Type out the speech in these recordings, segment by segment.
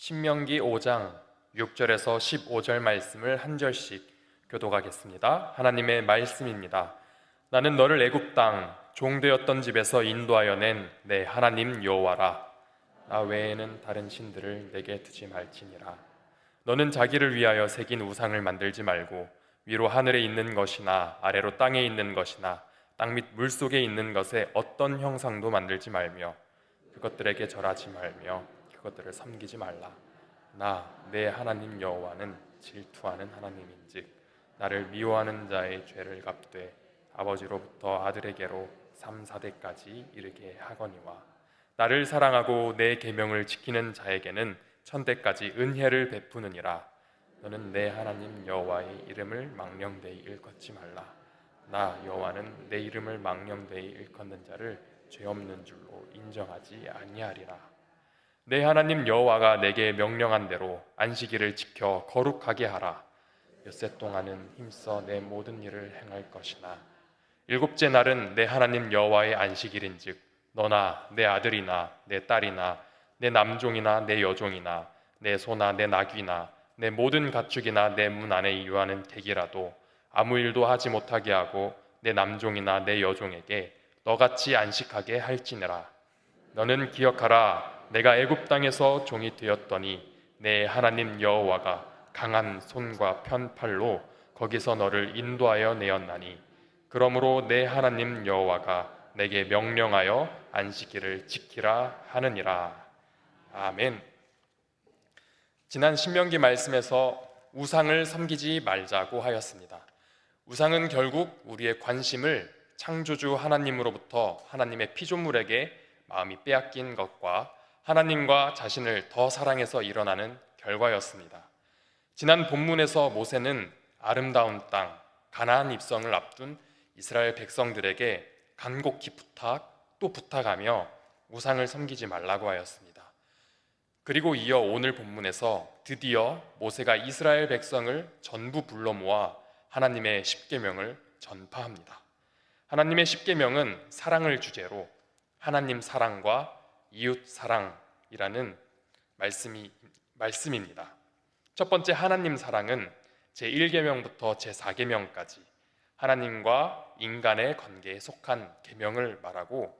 신명기 5장 6절에서 15절 말씀을 한 절씩 교독하겠습니다. 하나님의 말씀입니다. 나는 너를 애굽 땅 종되었던 집에서 인도하여 낸 내 하나님 여호와라. 나 외에는 다른 신들을 내게 두지 말지니라. 너는 자기를 위하여 새긴 우상을 만들지 말고 위로 하늘에 있는 것이나 아래로 땅에 있는 것이나 땅밑물 속에 있는 것에 어떤 형상도 만들지 말며 그것들에게 절하지 말며 그 것들을 섬기지 말라. 나 내 하나님 여호와는 질투하는 하나님인즉 나를 미워하는 자의 죄를 갚되 아버지로부터 아들에게로 3, 4대까지 이르게 하거니와 나를 사랑하고 내 계명을 지키는 자에게는 천대까지 은혜를 베푸느니라. 너는 내 하나님 여호와의 이름을 망령되이 일컫지 말라. 나 여호와는 내 이름을 망령되이 일컫는 자를 죄 없는 줄로 인정하지 아니하리라. 내 하나님 여호와가 내게 명령한 대로 안식일을 지켜 거룩하게 하라. 엿새 동안은 힘써 내 모든 일을 행할 것이나 일곱째 날은 내 하나님 여호와의 안식일인즉 너나 내 아들이나 내 딸이나 내 남종이나 내 여종이나 내 소나 내 나귀나 내 모든 가축이나 내 문 안에 유하는 객이라도 아무 일도 하지 못하게 하고 내 남종이나 내 여종에게 너같이 안식하게 할지니라 너는 기억하라 내가 애굽 땅에서 종이 되었더니 내 하나님 여호와가 강한 손과 편팔로 거기서 너를 인도하여 내었나니 그러므로 내 하나님 여호와가 내게 명령하여 안식일을 지키라 하느니라 아멘. 지난 신명기 말씀에서 우상을 섬기지 말자고 하였습니다. 우상은 결국 우리의 관심을 창조주 하나님으로부터 하나님의 피조물에게 마음이 빼앗긴 것과 하나님과 자신을 더 사랑해서 일어나는 결과였습니다. 지난 본문에서 모세는 아름다운 땅 가나안 입성을 앞둔 이스라엘 백성들에게 간곡히 부탁 또 부탁하며 우상을 섬기지 말라고 하였습니다. 그리고 이어 오늘 본문에서 드디어 모세가 이스라엘 백성을 전부 불러 모아 하나님의 십계명을 전파합니다. 하나님의 십계명은 사랑을 주제로 하나님 사랑과 이웃 사랑이라는 말씀이 말씀입니다. 첫 번째 하나님 사랑은 제 1계명부터 제 4계명까지 하나님과 인간의 관계에 속한 계명을 말하고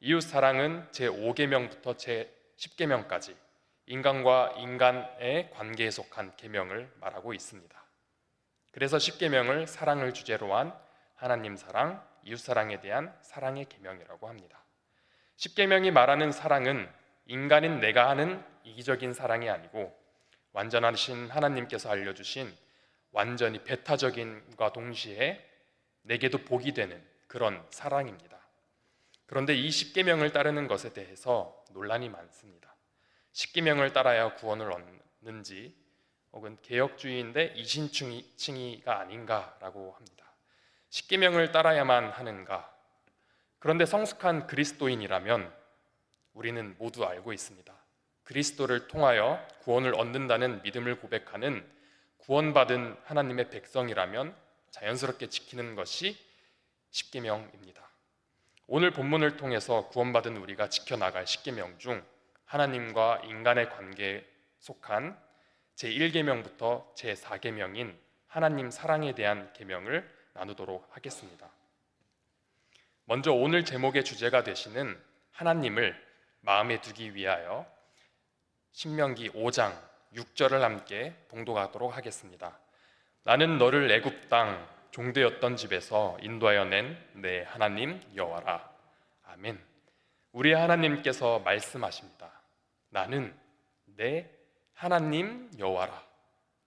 이웃 사랑은 제 5계명부터 제 10계명까지 인간과 인간의 관계에 속한 계명을 말하고 있습니다. 그래서 10계명을 사랑을 주제로 한 하나님 사랑, 이웃 사랑에 대한 사랑의 계명이라고 합니다. 10계명이 말하는 사랑은 인간인 내가 하는 이기적인 사랑이 아니고 완전하신 하나님께서 알려주신 완전히 배타적인과 동시에 내게도 복이 되는 그런 사랑입니다. 그런데 이 십계명을 따르는 것에 대해서 논란이 많습니다. 십계명을 따라야 구원을 얻는지 혹은 개혁주의인데 이신칭의가 아닌가라고 합니다. 십계명을 따라야만 하는가? 그런데 성숙한 그리스도인이라면 우리는 모두 알고 있습니다. 그리스도를 통하여 구원을 얻는다는 믿음을 고백하는 구원받은 하나님의 백성이라면 자연스럽게 지키는 것이 십계명입니다. 오늘 본문을 통해서 구원받은 우리가 지켜나갈 십계명 중 하나님과 인간의 관계에 속한 제 1계명부터 제 4계명인 하나님 사랑에 대한 계명을 나누도록 하겠습니다. 먼저 오늘 제목의 주제가 되시는 하나님을 마음에 두기 위하여 신명기 5장 6절을 함께 봉독하도록 하겠습니다. 나는 너를 애굽 땅 종되었던 집에서 인도하여 낸 내 하나님 여호와라. 아멘. 우리 하나님께서 말씀하십니다. 나는 내 하나님 여호와라.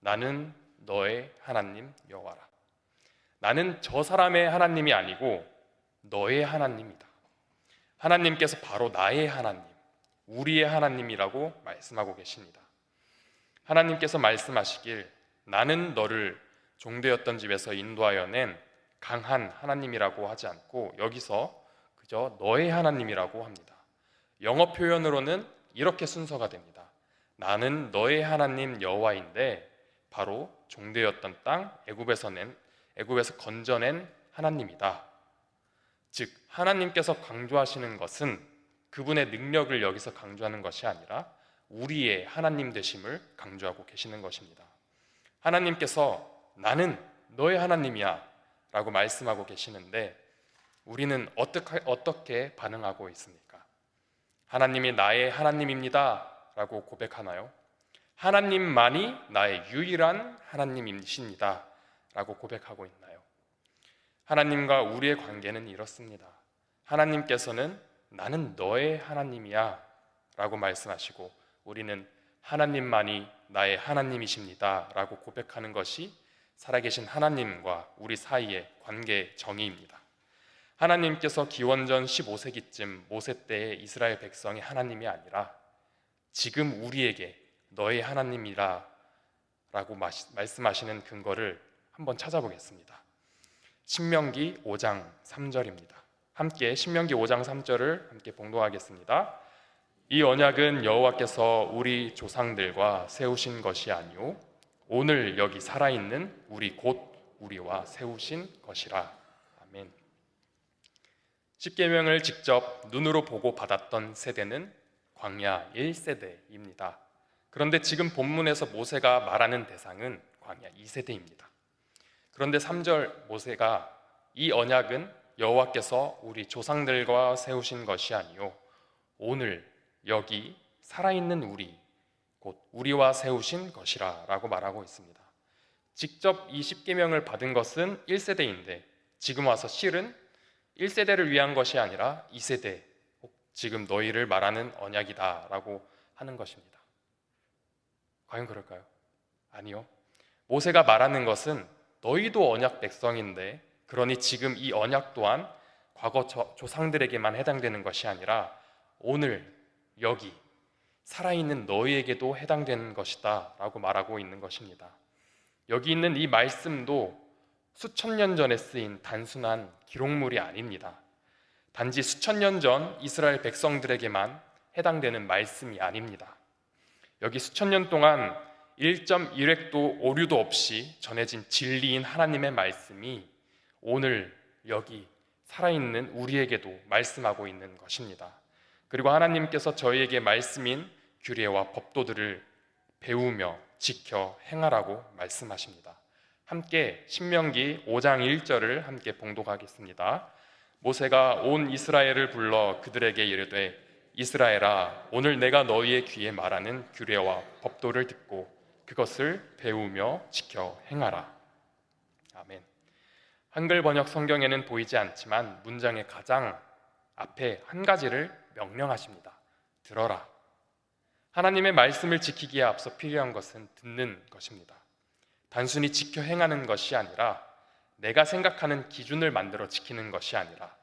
나는 너의 하나님 여호와라. 나는 저 사람의 하나님이 아니고 너의 하나님이다. 하나님께서 바로 나의 하나님, 우리의 하나님이라고 말씀하고 계십니다. 하나님께서 말씀하시길 나는 너를 종되었던 집에서 인도하여 낸 강한 하나님이라고 하지 않고 여기서 그저 너의 하나님이라고 합니다. 영어 표현으로는 이렇게 순서가 됩니다. 나는 너의 하나님 여호와인데 바로 종되었던 땅 애굽에서 낸 애굽에서 건져낸 하나님이다. 즉 하나님께서 강조하시는 것은 그분의 능력을 여기서 강조하는 것이 아니라 우리의 하나님 되심을 강조하고 계시는 것입니다. 하나님께서 나는 너의 하나님이야 라고 말씀하고 계시는데 우리는 어떻게, 어떻게 반응하고 있습니까? 하나님이 나의 하나님입니다 라고 고백하나요? 하나님만이 나의 유일한 하나님이십니다 라고 고백하고 있나요? 하나님과 우리의 관계는 이렇습니다. 하나님께서는 나는 너의 하나님이야 라고 말씀하시고 우리는 하나님만이 나의 하나님이십니다 라고 고백하는 것이 살아계신 하나님과 우리 사이의 관계 정의입니다. 하나님께서 기원전 15세기쯤 모세 때의 이스라엘 백성이 하나님이 아니라 지금 우리에게 너의 하나님이라 라고 말씀하시는 근거를 한번 찾아보겠습니다. 신명기 5장 3절입니다. 함께 신명기 5장 3절을 함께 봉독하겠습니다. 이 언약은 여호와께서 우리 조상들과 세우신 것이 아니오 오늘 여기 살아 있는 우리 곧 우리와 세우신 것이라. 아멘. 십계명을 직접 눈으로 보고 받았던 세대는 광야 1세대입니다. 그런데 지금 본문에서 모세가 말하는 대상은 광야 2세대입니다. 그런데 3절 모세가 이 언약은 여호와께서 우리 조상들과 세우신 것이 아니요 오늘 여기 살아있는 우리 곧 우리와 세우신 것이라라고 말하고 있습니다. 직접 이 십계명을 받은 것은 1세대인데 지금 와서 실은 1세대를 위한 것이 아니라 2세대 지금 너희를 말하는 언약이다라고 하는 것입니다. 과연 그럴까요? 아니요. 모세가 말하는 것은 너희도 언약 백성인데 그러니 지금 이 언약 또한 과거 조상들에게만 해당되는 것이 아니라 오늘 여기 살아있는 너희에게도 해당되는 것이다 라고 말하고 있는 것입니다. 여기 있는 이 말씀도 수천 년 전에 쓰인 단순한 기록물이 아닙니다. 단지 수천 년 전 이스라엘 백성들에게만 해당되는 말씀이 아닙니다. 여기 수천 년 동안 1.1획도 오류도 없이 전해진 진리인 하나님의 말씀이 오늘 여기 살아있는 우리에게도 말씀하고 있는 것입니다. 그리고 하나님께서 저희에게 말씀인 규례와 법도들을 배우며 지켜 행하라고 말씀하십니다. 함께 신명기 5장 1절을 함께 봉독하겠습니다. 모세가 온 이스라엘을 불러 그들에게 이르되 이스라엘아 오늘 내가 너희의 귀에 말하는 규례와 법도를 듣고 그것을 배우며 지켜 행하라. 아멘. 한글 번역 성경에는 보이지 않지만 문장의 가장 앞에 한 가지를 명령하십니다. 들어라. 하나님의 말씀을 지키기에 앞서 필요한 것은 듣는 것입니다. 단순히 지켜 행하는 것이 아니라 내가 생각하는 기준을 만들어 지키는 것이 아니라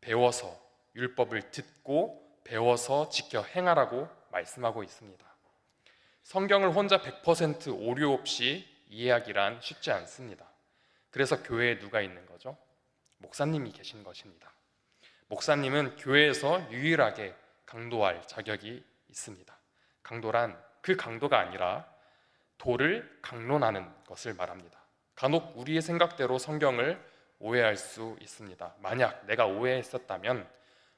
배워서 율법을 듣고 배워서 지켜 행하라고 말씀하고 있습니다. 성경을 혼자 100% 오류 없이 이해하기란 쉽지 않습니다. 그래서 교회에 누가 있는 거죠? 목사님이 계신 것입니다. 목사님은 교회에서 유일하게 강도할 자격이 있습니다. 강도란 그 강도가 아니라 도를 강론하는 것을 말합니다. 간혹 우리의 생각대로 성경을 오해할 수 있습니다. 만약 내가 오해했었다면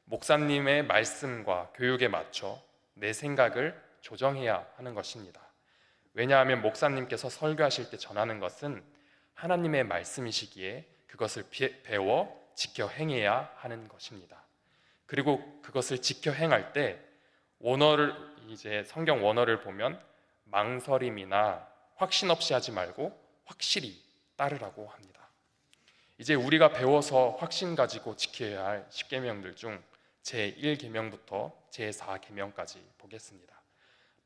목사님의 말씀과 교육에 맞춰 내 생각을 조정해야 하는 것입니다. 왜냐하면 목사님께서 설교하실 때 전하는 것은 하나님의 말씀이시기에 그것을 배워 지켜 행해야 하는 것입니다. 그리고 그것을 지켜 행할 때 원어를 이제 성경 원어를 보면 망설임이나 확신 없이 하지 말고 확실히 따르라고 합니다. 이제 우리가 배워서 확신 가지고 지켜야 할 10계명들 중 제1계명부터 제4계명까지 보겠습니다.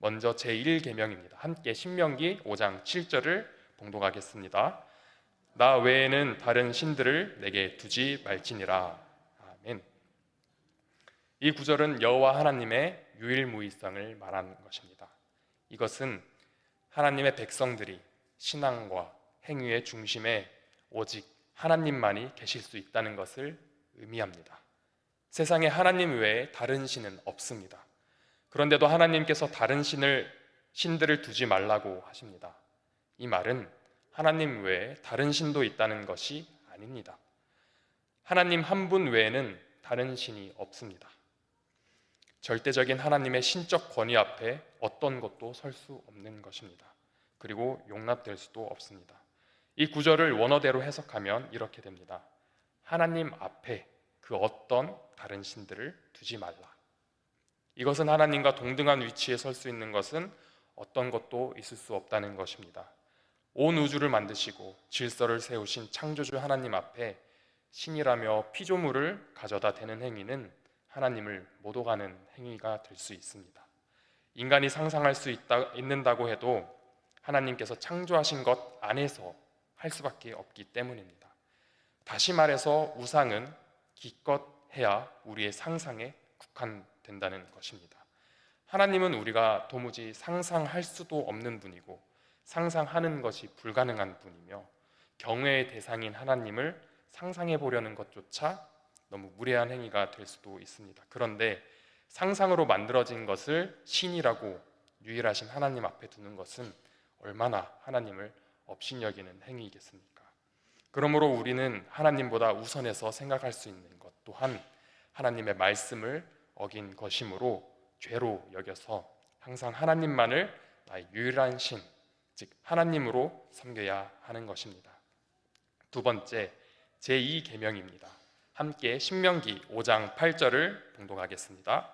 먼저 제1계명입니다. 함께 신명기 5장 7절을 봉독하겠습니다. 나 외에는 다른 신들을 내게 두지 말지니라. 아멘. 이 구절은 여호와 하나님의 유일무이성을 말하는 것입니다. 이것은 하나님의 백성들이 신앙과 행위의 중심에 오직 하나님만이 계실 수 있다는 것을 의미합니다. 세상에 하나님 외에 다른 신은 없습니다. 그런데도 하나님께서 다른 신을 신들을 두지 말라고 하십니다. 이 말은 하나님 외에 다른 신도 있다는 것이 아닙니다. 하나님 한 분 외에는 다른 신이 없습니다. 절대적인 하나님의 신적 권위 앞에 어떤 것도 설 수 없는 것입니다. 그리고 용납될 수도 없습니다. 이 구절을 원어대로 해석하면 이렇게 됩니다. 하나님 앞에 그 어떤 다른 신들을 두지 말라. 이것은 하나님과 동등한 위치에 설 수 있는 것은 어떤 것도 있을 수 없다는 것입니다. 온 우주를 만드시고 질서를 세우신 창조주 하나님 앞에 신이라며 피조물을 가져다 대는 행위는 하나님을 못 오가는 행위가 될 수 있습니다. 인간이 상상할 수 있다, 있는다고 해도 하나님께서 창조하신 것 안에서 할 수밖에 없기 때문입니다. 다시 말해서 우상은 기껏 해야 우리의 상상에 국한된다는 것입니다. 하나님은 우리가 도무지 상상할 수도 없는 분이고 상상하는 것이 불가능한 분이며 경외의 대상인 하나님을 상상해 보려는 것조차 너무 무례한 행위가 될 수도 있습니다. 그런데 상상으로 만들어진 것을 신이라고 유일하신 하나님 앞에 두는 것은 얼마나 하나님을 업신여기는 행위이겠습니까? 그러므로 우리는 하나님보다 우선해서 생각할 수 있는 것 또한 하나님의 말씀을 어긴 것이므로 죄로 여겨서 항상 하나님만을 나의 유일한 신, 즉 하나님으로 섬겨야 하는 것입니다. 두 번째, 제2 계명입니다. 함께 신명기 5장 8절을 봉독하겠습니다.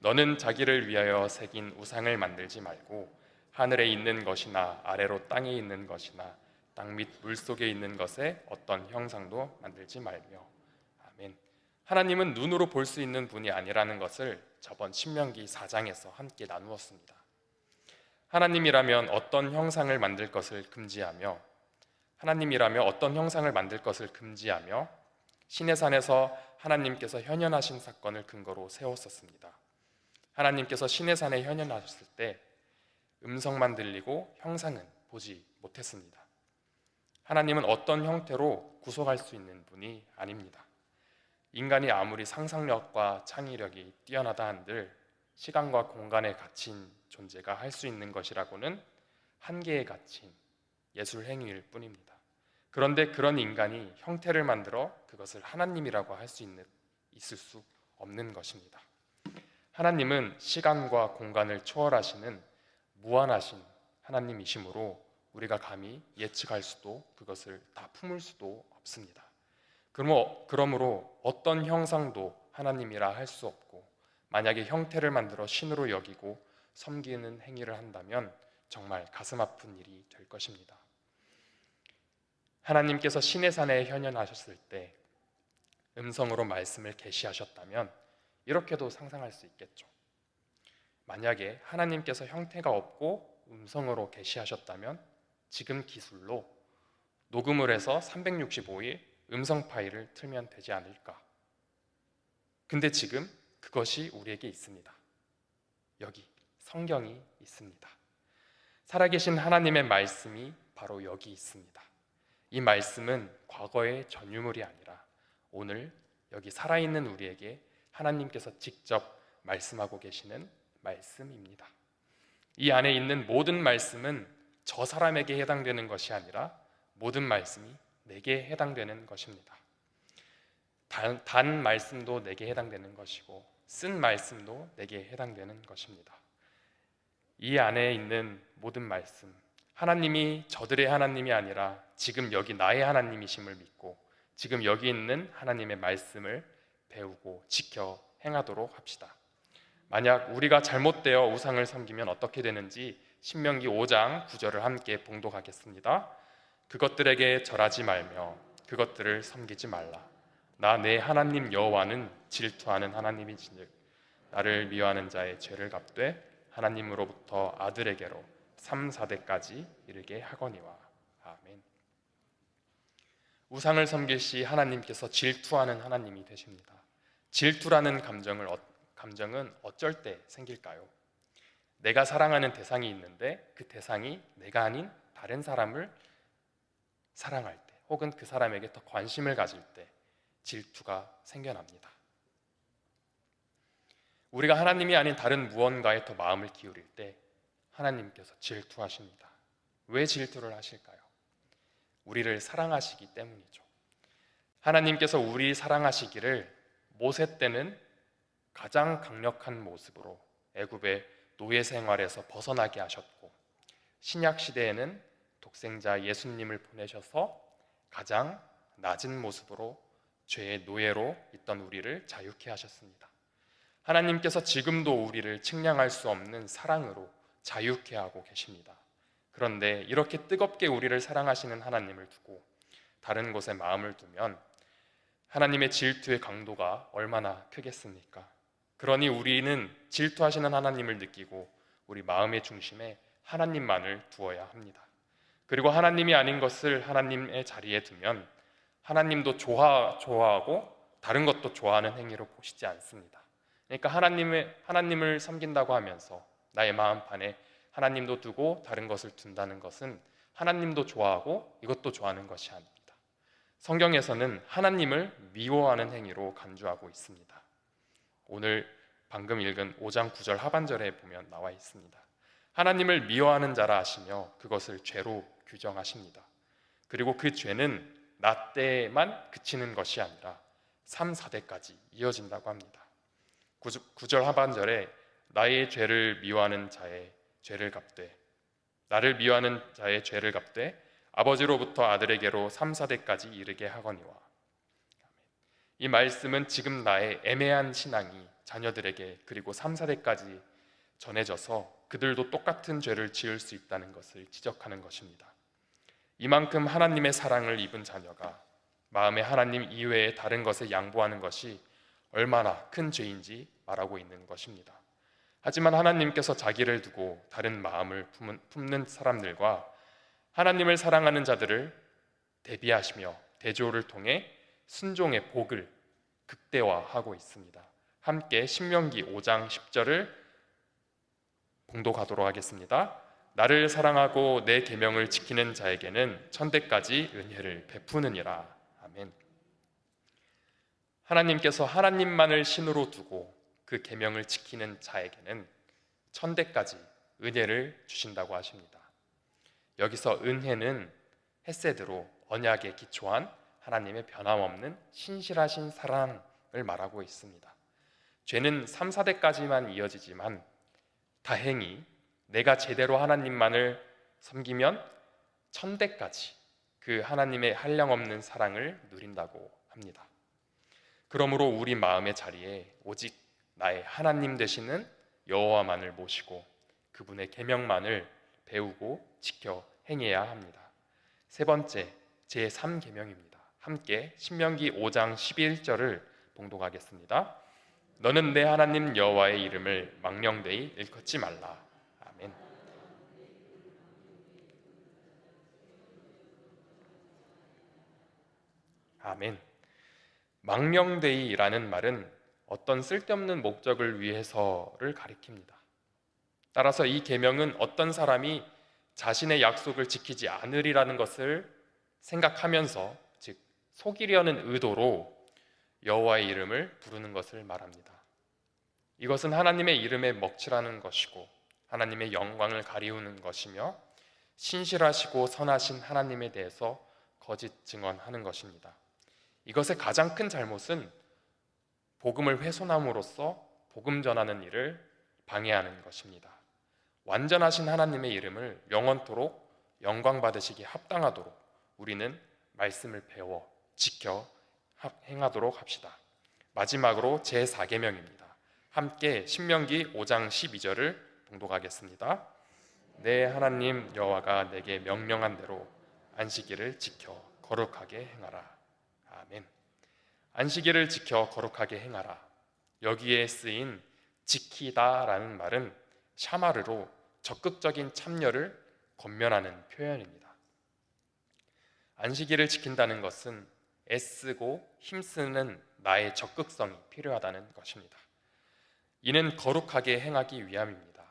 너는 자기를 위하여 새긴 우상을 만들지 말고 하늘에 있는 것이나 아래로 땅에 있는 것이나 땅밑 물속에 있는 것에 어떤 형상도 만들지 말며. 하나님은 눈으로 볼 수 있는 분이 아니라는 것을 저번 신명기 4장에서 함께 나누었습니다. 하나님이라면 어떤 형상을 만들 것을 금지하며 하나님이라며 어떤 형상을 만들 것을 금지하며 신의 산에서 하나님께서 현현하신 사건을 근거로 세웠었습니다. 하나님께서 신의 산에 현현하셨을 때 음성만 들리고 형상은 보지 못했습니다. 하나님은 어떤 형태로 구속할 수 있는 분이 아닙니다. 인간이 아무리 상상력과 창의력이 뛰어나다 한들 시간과 공간에 갇힌 존재가 할 수 있는 것이라고는 한계에 갇힌 예술 행위일 뿐입니다. 그런데 그런 인간이 형태를 만들어 그것을 하나님이라고 할 수 있는 있을 수 없는 것입니다. 하나님은 시간과 공간을 초월하시는 무한하신 하나님이시므로 우리가 감히 예측할 수도 그것을 다 품을 수도 없습니다. 그러므로 어떤 형상도 하나님이라 할 수 없고 만약에 형태를 만들어 신으로 여기고 섬기는 행위를 한다면 정말 가슴 아픈 일이 될 것입니다. 하나님께서 신의 산에 현현하셨을 때 음성으로 말씀을 계시하셨다면 이렇게도 상상할 수 있겠죠. 만약에 하나님께서 형태가 없고 음성으로 계시하셨다면 지금 기술로 녹음을 해서 365일 음성 파일을 틀면 되지 않을까? 근데 지금 그것이 우리에게 있습니다. 여기 성경이 있습니다. 살아계신 하나님의 말씀이 바로 여기 있습니다. 이 말씀은 과거의 전유물이 아니라 오늘 여기 살아있는 우리에게 하나님께서 직접 말씀하고 계시는 말씀입니다. 이 안에 있는 모든 말씀은 저 사람에게 해당되는 것이 아니라 모든 말씀이 내게 해당되는 것입니다. 단, 단 말씀도 내게 해당되는 것이고 쓴 말씀도 내게 해당되는 것입니다. 이 안에 있는 모든 말씀, 하나님이 저들의 하나님이 아니라 지금 여기 나의 하나님이심을 믿고 지금 여기 있는 하나님의 말씀을 배우고 지켜 행하도록 합시다. 만약 우리가 잘못되어 우상을 섬기면 어떻게 되는지 신명기 5장 9절을 함께 봉독하겠습니다. 그것들에게 절하지 말며 그것들을 섬기지 말라. 나 내 하나님 여호와는 질투하는 하나님이지즉 나를 미워하는 자의 죄를 갚되 하나님으로부터 아들에게로 3, 4대까지 이르게 하거니와 아멘. 우상을 섬길 시 하나님께서 질투하는 하나님이 되십니다. 질투라는 감정을 어, 감정은 어쩔 때 생길까요? 내가 사랑하는 대상이 있는데 그 대상이 내가 아닌 다른 사람을 사랑할 때 혹은 그 사람에게 더 관심을 가질 때 질투가 생겨납니다. 우리가 하나님이 아닌 다른 무언가에 더 마음을 기울일 때 하나님께서 질투하십니다. 왜 질투를 하실까요? 우리를 사랑하시기 때문이죠. 하나님께서 우리 사랑하시기를 모세 때는 가장 강력한 모습으로 애굽의 노예 생활에서 벗어나게 하셨고 신약 시대에는 독생자 예수님을 보내셔서 가장 낮은 모습으로 죄의 노예로 있던 우리를 자유케 하셨습니다. 하나님께서 지금도 우리를 측량할 수 없는 사랑으로 자유케 하고 계십니다. 그런데 이렇게 뜨겁게 우리를 사랑하시는 하나님을 두고 다른 곳에 마음을 두면 하나님의 질투의 강도가 얼마나 크겠습니까? 그러니 우리는 질투하시는 하나님을 느끼고 우리 마음의 중심에 하나님만을 두어야 합니다. 그리고 하나님이 아닌 것을 하나님의 자리에 두면 하나님도 좋아 좋아하고 다른 것도 좋아하는 행위로 보시지 않습니다. 그러니까 하나님을 하나님을 섬긴다고 하면서 나의 마음판에 하나님도 두고 다른 것을 둔다는 것은 하나님도 좋아하고 이것도 좋아하는 것이 아닙니다. 성경에서는 하나님을 미워하는 행위로 간주하고 있습니다. 오늘 방금 읽은 5장 9절 하반절에 보면 나와 있습니다. 하나님을 미워하는 자라 하시며 그것을 죄로 규정하십니다. 그리고 그 죄는 나 때만 그치는 것이 아니라 3, 4대까지 이어진다고 합니다. 9절 하반절에 나의 죄를 미워하는 자의 죄를 갚되 나를 미워하는 자의 죄를 갚되 아버지로부터 아들에게로 3, 4대까지 이르게 하거니와 이 말씀은 지금 나의 애매한 신앙이 자녀들에게 그리고 3, 4대까지 전해져서 그들도 똑같은 죄를 지을 수 있다는 것을 지적하는 것입니다. 이만큼 하나님의 사랑을 입은 자녀가 마음에 하나님 이외의 다른 것에 양보하는 것이 얼마나 큰 죄인지 말하고 있는 것입니다. 하지만 하나님께서 자기를 두고 다른 마음을 품는 사람들과 하나님을 사랑하는 자들을 대비하시며 대조를 통해 순종의 복을 극대화하고 있습니다. 함께 신명기 5장 10절을 봉독하도록 하겠습니다. 나를 사랑하고 내 계명을 지키는 자에게는 천대까지 은혜를 베푸느니라. 아멘. 하나님께서 하나님만을 신으로 두고 그 계명을 지키는 자에게는 천대까지 은혜를 주신다고 하십니다. 여기서 은혜는 헤세드로 언약에 기초한 하나님의 변함없는 신실하신 사랑을 말하고 있습니다. 죄는 3, 4대까지만 이어지지만 다행히 내가 제대로 하나님만을 섬기면 천대까지 그 하나님의 한량없는 사랑을 누린다고 합니다. 그러므로 우리 마음의 자리에 오직 나의 하나님 되시는 여호와만을 모시고 그분의 계명만을 배우고 지켜 행해야 합니다. 세 번째 제 3 계명입니다. 함께 신명기 5장 11절을 봉독하겠습니다. 너는 내 하나님 여호와의 이름을 망령되이 일컫지 말라. 아멘. 아멘. 망령되이라는 말은 어떤 쓸데없는 목적을 위해서를 가리킵니다. 따라서 이 계명은 어떤 사람이 자신의 약속을 지키지 않으리라는 것을 생각하면서 즉 속이려는 의도로 여호와의 이름을 부르는 것을 말합니다. 이것은 하나님의 이름에 먹칠하는 것이고 하나님의 영광을 가리우는 것이며 신실하시고 선하신 하나님에 대해서 거짓 증언하는 것입니다. 이것의 가장 큰 잘못은 복음을 훼손함으로써 복음 전하는 일을 방해하는 것입니다. 완전하신 하나님의 이름을 영원토록 영광 받으시기 합당하도록 우리는 말씀을 배워 지켜 행하도록 합시다. 마지막으로 제 4계명입니다. 함께 신명기 5장 12절을 봉독하겠습니다. 내 하나님 여호와가 내게 명령한 대로 안식일을 지켜 거룩하게 행하라. 아멘. 안식일을 지켜 거룩하게 행하라. 여기에 쓰인 지키다라는 말은 샤마르로 적극적인 참여를 권면하는 표현입니다. 안식일을 지킨다는 것은 애쓰고 힘쓰는 나의 적극성이 필요하다는 것입니다. 이는 거룩하게 행하기 위함입니다.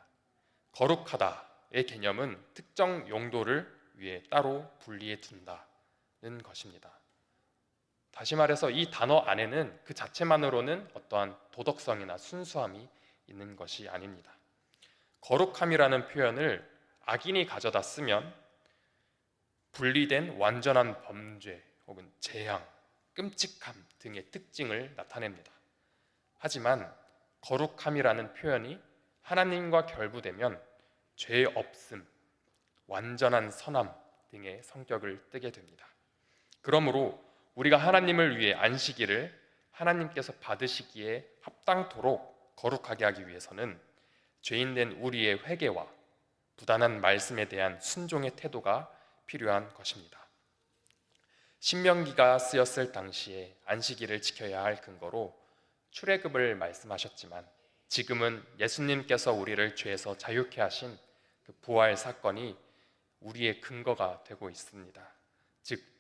거룩하다의 개념은 특정 용도를 위해 따로 분리해 둔다는 것입니다. 다시 말해서 이 단어 안에는 그 자체만으로는 어떠한 도덕성이나 순수함이 있는 것이 아닙니다. 거룩함이라는 표현을 악인이 가져다 쓰면 분리된 완전한 범죄 혹은 재앙, 끔찍함 등의 특징을 나타냅니다. 하지만 거룩함이라는 표현이 하나님과 결부되면 죄 없음, 완전한 선함 등의 성격을 띠게 됩니다. 그러므로 우리가 하나님을 위해 안식일을 하나님께서 받으시기에 합당토록 거룩하게 하기 위해서는 죄인된 우리의 회개와 부단한 말씀에 대한 순종의 태도가 필요한 것입니다. 신명기가 쓰였을 당시에 안식일을 지켜야 할 근거로 출애굽을 말씀하셨지만 지금은 예수님께서 우리를 죄에서 자유케 하신 그 부활 사건이 우리의 근거가 되고 있습니다. 즉,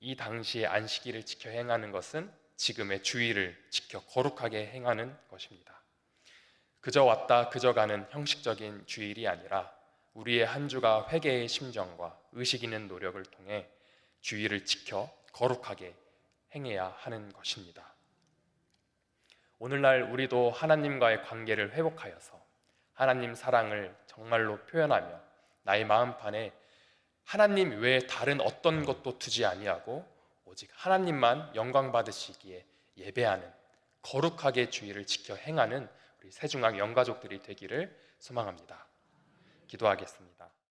이 당시에 안식일을 지켜 행하는 것은 지금의 주의를 지켜 거룩하게 행하는 것입니다. 그저 왔다 그저 가는 형식적인 주일이 아니라 우리의 한 주가 회개의 심정과 의식 있는 노력을 통해 주의를 지켜 거룩하게 행해야 하는 것입니다. 오늘날 우리도 하나님과의 관계를 회복하여서 하나님 사랑을 정말로 표현하며 나의 마음판에 하나님 외에 다른 어떤 것도 두지 아니하고 오직 하나님만 영광 받으시기에 예배하는 거룩하게 주의를 지켜 행하는 우리 세중학 영가족들이 되기를 소망합니다. 기도하겠습니다.